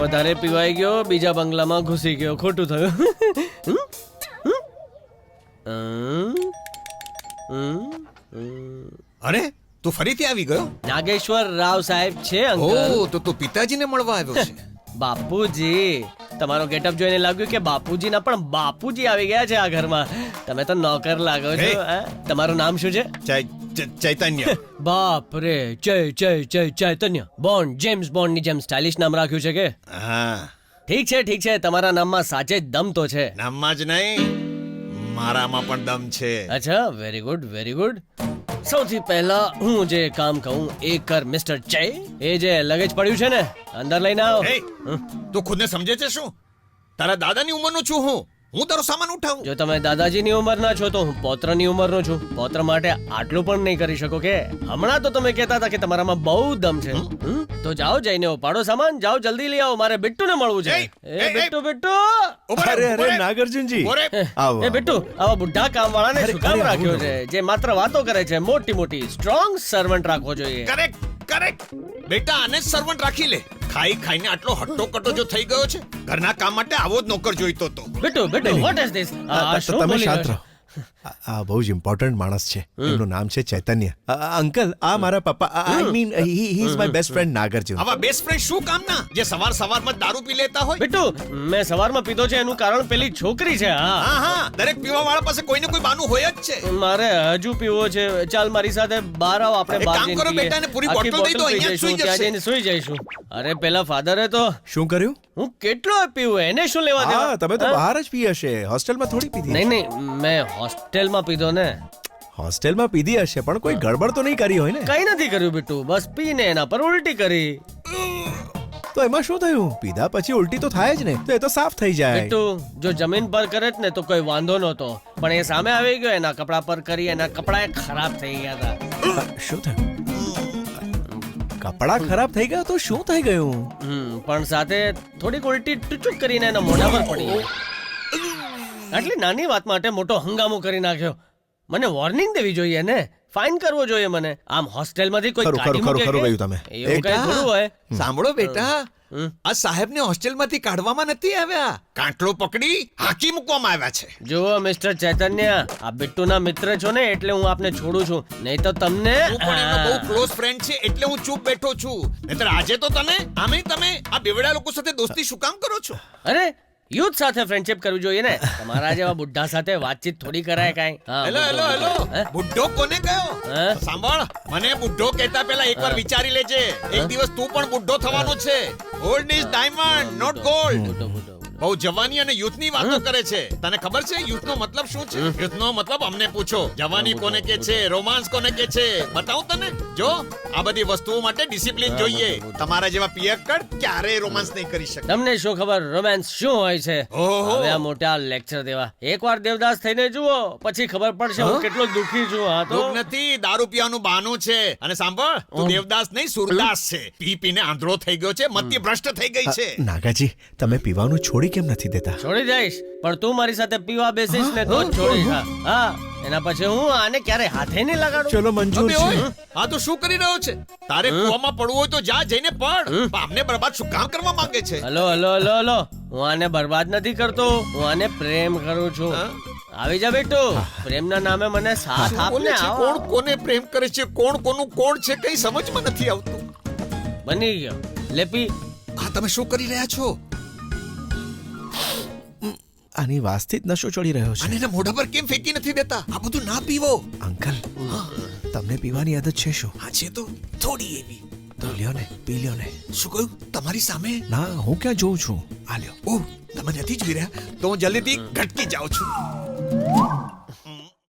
વધારે પીવાઈ ગયો બીજા બંગલામાં ઘૂસી ગયો. ખોટું થયું? અરે તું ફરીથી આવી ગયો? નાગેશ્વર રાવ સાહેબ છે અંકલ. ઓ તો તું પિતાજીને મળવા આવ્યો છે. બાપુજી તમારો ગેટઅપ જોઈને લાગ્યું કે બાપુજીના પણ બાપુજી આવી ગયા છે આ ઘરમાં. તમે તો નોકર લાગો છો હે. તમારું નામ શું છે? ચૈ- ચૈ- ચૈતન્ય બાપ રે જય જય જય ચૈતન્ય બોન્ડ જેમ્સ બોન્ડની જેમ સ્ટાઇલિશ નામ રાખ્યું છે કે? હા ઠીક છે ઠીક છે. તમારા નામમાં સાચે જ દમ તો છે. નામમાં જ નહીં મારામાં પણ દમ છે. અચ્છા વેરી ગુડ વેરી ગુડ સૌથી પહેલા હું જે કામ કહું એ કર મિસ્ટર ચય એ જે લગેજ પડ્યું છે ને અંદર લઈને આવો. તું ખુદને સમજે છે શું? તારા દાદાની ઉંમરનો છું હું. હું તારો સામાન ઉઠાવું. જો તમે દાદાજીની ઉંમરના છો તો હું પૌત્રની ઉંમરનો છું. પૌત્ર માટે આટલું પણ નહીં કરી શકો કે? હમણાં તો તમે કહેતા હતા કે તમારામાં બહુ દમ છે. હમ? તો જાઓ જઈને ઉપાડો સામાન જાઓ જલ્દી લઈ આવો. મારે બિટ્ટુને મળવું છે. એ, એ, એ એ. બિટ્ટુ બિટ્ટુ! ઊભો અરે ઊભો અરે રહે. નાગાર્જુનજી. ઊભો રહે. આવો એ બિટ્ટુ આવા બુઢા કામ વાળાને અરે, શું કામ અરે, આવું. રાખ્યો છે? જે માત્ર વાતો કરે છે મોટી મોટી સ્ટ્રોંગ સર્વન્ટ રાખવો જોઈએ. કરેક્ટ કરેક્ટ બેટા આને જ સર્વન્ટ રાખી લે. ખાઈ ખાઈને આટલો હટ્ટો કટો જો થઈ ગયો છે ઘરના કામ માટે આવો જ નોકર જોઈતો હતો. બેટો બેટો વોટ ઇઝ ધીસ તમે શાંત રહો. આ- આ બહુ જ ઇમ્પોર્ટન્ટ માણસ છે. એમનું નામ છે ચૈતન્ય. અંકલ આ મારા પપ્પા I mean he is my best friend Nagarjun આવા બેસ્ટ ફ્રેન્ડ શું કામના? જે સવાર સવારમાં જ દારૂ પી લેતા હોય? બિટ્ટુ મેં સવારમાં પીધો છે એનું કારણ પેલી છોકરી છે હા. હા હા દરેક પીવા વાળા પાસે કોઈને કોઈ બાનું હોય જ છે. મારે હજુ પીવો છે. ચાલ મારી સાથે બહાર આવો આપણે એક બહાર કામ જઈને કરો પીએ. બેટા, એને પૂરી આખી બોટલ દઈ દો, બોટલ પી અહીંયા જ જઈશું, સૂઈ ત્યાં જશે. જઈને સૂઈ જઈશું. અરે પેલા ફાધરે તો શું કર્યું? હું કેટલો પીવું એને શું લેવા હા દેવા? તમે તો હા? બહાર જ પી હશે. હોસ્ટેલમાં થોડી પીધી નહીં નહીં મેં હોસ્ટેલમાં પીધો ને? હોસ્ટેલમાં પીધી હશે પણ કોઈ ગડબડ તો નહીં કરી હોય ને? કઈ નથી કર્યું બિટ્ટુ બસ પીને એના પર ઉલટી કરી. તો એમાં શું થયું? પીધા પછી ઉલટી તો થાય જ ને તો એ તો સાફ થઈ જાય. બિટ્ટુ જો જમીન પર કરે જ ને તો કોઈ વાંધો નહોતો પણ એ સામે આવી ગયો એના કપડા પર કરી એના કપડા ખરાબ થઈ ગયા હતા. શું થયું? કપડા ખરાબ થઈ ગયા તો શું થઈ ગયું? હમ પણ સાથે થોડીક ઉલટી ટુચુક કરીને એના મોઢા પર પડી આટલી નાની વાત માટે મોટો હંગામો કરી નાખ્યો. મને વોર્નિંગ દેવી જોઈએ ને? ફાઇન કરવો જોઈએ મને. આમ હોસ્ટેલમાંથી કોઈ ખરું, કાઢી ખરું, મૂકે ખરું કે? કહ્યું તમે. એવું કઈ થોડું હોય? સાંભળો બેટા હમ. આ સાહેબને હોસ્ટેલમાંથી કાઢવામાં નથી આવ્યા. કાંટલો પકડી હાકી મૂકવામાં આવ્યા છે. જુઓ મિસ્ટર ચૈતન્ય આ બિટ્ટુના મિત્ર છો ને એટલે હું આપને છોડું છું. નહીં તો તમને તું પણ એમનો બહુ ક્લોઝ ફ્રેન્ડ છે એટલે હું ચૂપ બેઠો છું. નહીતર આજે તો તમે આમે તમે આ બેવડા લોકો સાથે દોસ્તી શું કામ કરો છો? અરે યુથ સાથે ફ્રેન્ડશિપ કરવી જોઈએ ને? તમારા જેવા બુઢા સાથે વાતચીત થોડી કરાય કાંઈ. હા, હેલો હેલો બુઢો, હેલો. હે? બુઢ્ઢો કોને કયો? સાંભળ મને બુઢ્ઢો કહેતા પહેલા એકવાર વિચારી લેજે. એક દિવસ તું પણ બુઢ્ઢો થવાનો છે. Gold is diamond not gold બુઢો, બુઢો, બુઢો. બહુ જવાની અને યુથની વાતો કરે છે. તને ખબર છે યુથનો મતલબ શું છે? યુથનો મતલબ અમને પૂછો. જવાની કોને કે છે? રોમાન્સ કોને કે છે? બતાવું તને. જો આ બધી વસ્તુઓ માટે ડિસિપ્લિન જોઈએ. તમારા જેવા પિયક્કડ ક્યારે રોમાન્સ નહીં કરી શકે. તમને શું ખબર રોમાન્સ શું હોય છે? હવે આ મોટા લેક્ચર દેવા. એકવાર દેવદાસ થઈને જુઓ પછી ખબર પડશે હું કેટલો દુખી છું હા તો. નથી દારૂ પીવાનું બહાનું છે. અને સાંભળ તું દેવદાસ નહીં સુરદાસ છે. પી પીને આંધળો થઈ ગયો છે મતિ ભ્રષ્ટ થઈ ગઈ છે. નાગાજી તમે પીવાનું છોડી કેમ નથી દેતા? છોડી જઈશ પણ તું મારી સાથે પીવા બેસીશ ને તો જ છોડીશ હા. હા. એના પછી હું આને ક્યારે હાથે નહીં લગાડું? ચલો મંજૂર અબે છે. ઓય, આ તો શું કરી રહ્યો છે? તારે કૂવામાં પડવું હોય તો જા જઈને પડ પણ બરબાદ શું કામ કરવા માંગે છે? Hello hello hello hello. હું આને બરબાદ નથી કરતો. હું આને પ્રેમ કરું છું. હા? આવી જા બેટુ. પ્રેમના નામે મને સાથ શું બોલે આપને છે? આવો. કોણ કોને પ્રેમ કરે છે? કોણ કોનું કોણ છે? કઈ સમજમાં નથી આવતું. બની ગયો. લેપી. આ તમે શું કરી રહ્યા છો? આની વાસથી જ નશો ચડી રહ્યો અને છે એના મોઢા પર કેમ ફેંકી નથી દેતા? આ બધું ના પીવો. અંકલ તમને પીવાની આદત છે શું? હા છે તો. થોડી એવી. તો લ્યો ને પી લ્યો ને. શું કહ્યું? તમારી સામે? ના હું ક્યાં જોઉં છું? આ લ્યો. ઓહ તમે નથી જોઈ રહ્યા? તો હું જલ્દીથી ઘટકી જાઉં છું.